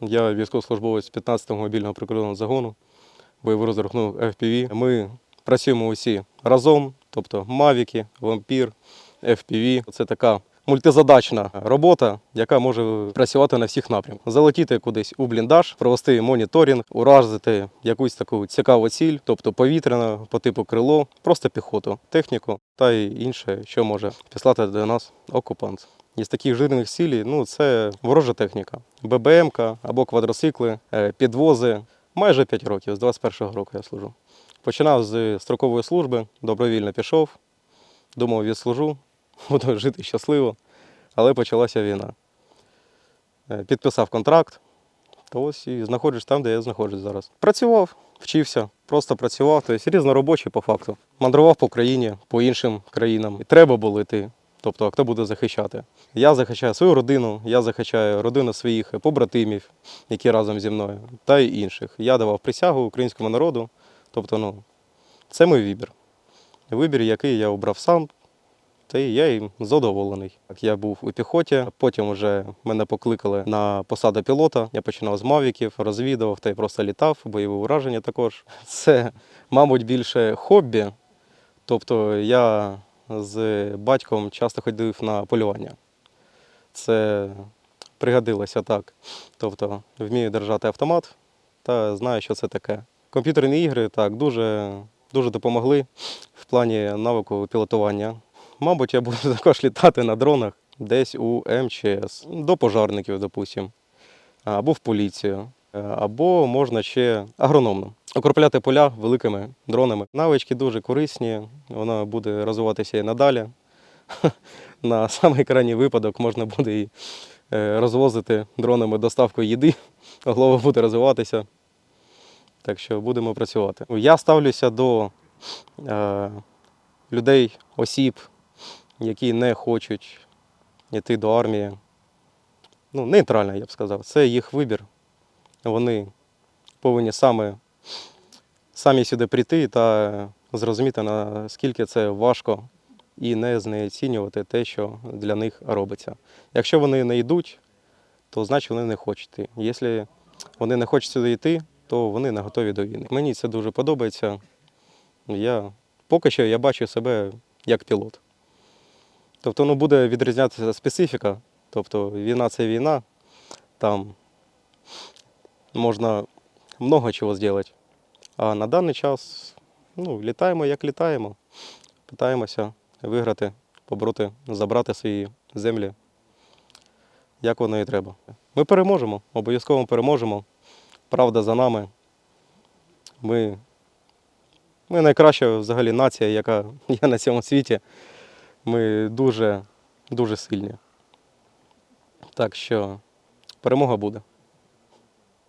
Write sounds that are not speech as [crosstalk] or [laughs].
Я військовослужбовець 15-го мобільного прикордонного загону, бойовий розрахунок FPV. Ми працюємо усі разом, тобто Мавіки, Вампір, FPV. Це така мультизадачна робота, яка може працювати на всіх напрямках. Залетіти кудись у бліндаж, провести моніторинг, уразити якусь таку цікаву ціль, тобто повітряна по типу крило, просто піхоту, техніку та й інше, що може післати до нас окупант. Із таких жирних цілей ну, це ворожа техніка, ББМ або квадроцикли, е, підвози. Майже 5 років, з 21-го року я служу. Починав з строкової служби, добровільно пішов, думав, відслужу, [laughs] буду жити щасливо, але почалася війна. Е, Підписав контракт, то ось і знаходжусь там, де я знаходжусь зараз. Працював, вчився, просто працював, тобто різноробочий по факту. Мандрував по країні, по іншим країнам. І треба було йти. Тобто, а хто буде захищати? Я захищаю свою родину, я захищаю родину своїх побратимів, які разом зі мною, та й інших. Я давав присягу українському народу. Тобто, ну, це мій вибір. Вибір, який я обрав сам, та й я їм задоволений. Я був у піхоті, потім вже мене покликали на посаду пілота. Я починав з мавіків, розвідував та й просто літав, бойове ураження також. Це, мабуть, більше хобі. Тобто я з батьком часто ходив на полювання. Це пригодилося так. Тобто вмію держати автомат та знаю, що це таке. Комп'ютерні ігри так дуже, дуже допомогли в плані навику пілотування. Мабуть, я буду [laughs] також літати на дронах десь у МЧС, до пожарників, допустимо, або в поліцію, або можна ще агрономно. Окропляти поля великими дронами. Навички дуже корисні, вона буде розвиватися і надалі. [laughs] На самий крайній випадок можна буде і е, розвозити дронами доставку їди, [laughs] голова буде розвиватися. Так що будемо працювати. Я ставлюся до е, людей, осіб, які не хочуть йти до армії. Ну, нейтрально, я б сказав. Це їх вибір. Вони повинні саме, самі сюди прийти та зрозуміти, наскільки це важко і не знецінювати те, що для них робиться. Якщо вони не йдуть, то значить вони не хочуть йти. Якщо вони не хочуть сюди йти, то вони не готові до війни. Мені це дуже подобається. Я поки що я бачу себе як пілот. Тобто ну, буде відрізнятися специфіка. Тобто війна це війна, там можна много чого зробити. А на даний час ну, літаємо, як літаємо. Питаємося виграти, побороти, забрати свої землі, як воно і треба. Ми переможемо, обов'язково переможемо. Правда за нами. Ми, ми найкраща взагалі нація, яка є на цьому світі. Ми дуже, дуже сильні. Так що перемога буде.